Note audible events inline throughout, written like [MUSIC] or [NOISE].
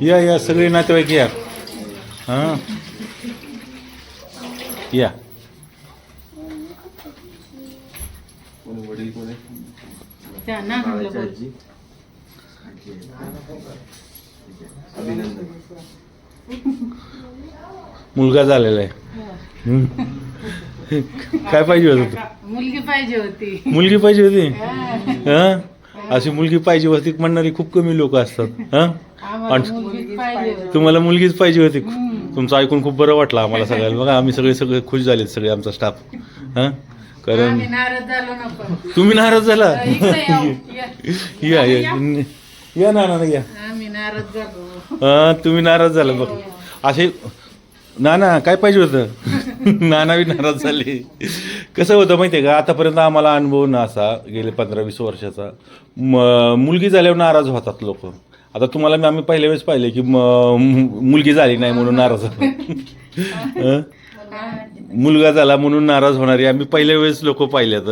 या या सगळे नातेवाईक या. हां. या. मुलगा झालेला आहे. काय पाहिजे होतं? मुलगी पाहिजे होती. मुलगी पाहिजे होती? हा. अशी मुलगी पाहिजे होती म्हणणारी खूप कमी लोक असतात हां. तुम्हाला मुलगीच पाहिजे होती. तुमचं ऐकून खूप बरं वाटलं आम्हाला सगळ्याला बघा आम्ही सगळे सगळे खुश झालेत सगळे आमचा स्टाफ हां? कारण झालो तुम्ही नाराज झाला. [LAUGHS] या. या. ना ना या. झालो. हा, तुम्ही नाराज झाला बघ. असे ना ना काय पाहिजे होतं? [LAUGHS] नाना बी नाराज झाले. कसं होतं माहिती आहे का? आतापर्यंत आम्हाला अनुभव ना असा गेले पंधरा वीस वर्षाचा. म मुलगी झाल्यावर नाराज होतात लोक. आता तुम्हाला मी आम्ही पहिल्या वेळेस पाहिले की म- मुलगी झाली नाही म्हणून नाराज [LAUGHS] हं? मुलगा झाला म्हणून नाराज होणारी आम्ही पहिल्या वेळेस लोक पाहिल्यात.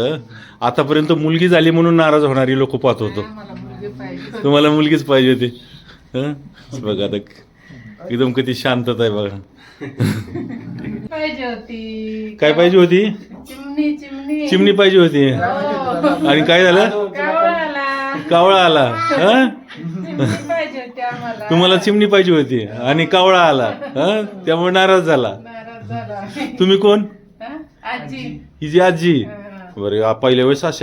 आतापर्यंत मुलगी झाली म्हणून नाराज होणारी लोक पाहत होतो. तुम्हाला मुलगीच पाहिजे होती. हं? बघा आता एकदम किती शांतता आहे बघा. पाहिजे होती. काय पाहिजे होती? चिमणी चिमणी. चिमणी पाहिजे होती. हो. आणि काय झालं? कावळा आला. कावळा आला. हं? चिमणी पाहिजे होती आम्हाला. तुम्हाला चिमणी पाहिजे होती. आणि कावळा आला. हं? त्यामुळे नाराज झाला. नाराज झाला. तुम्ही कोण? हा? आजी. जी आजी. बरं पहिल्या वेळेस अशा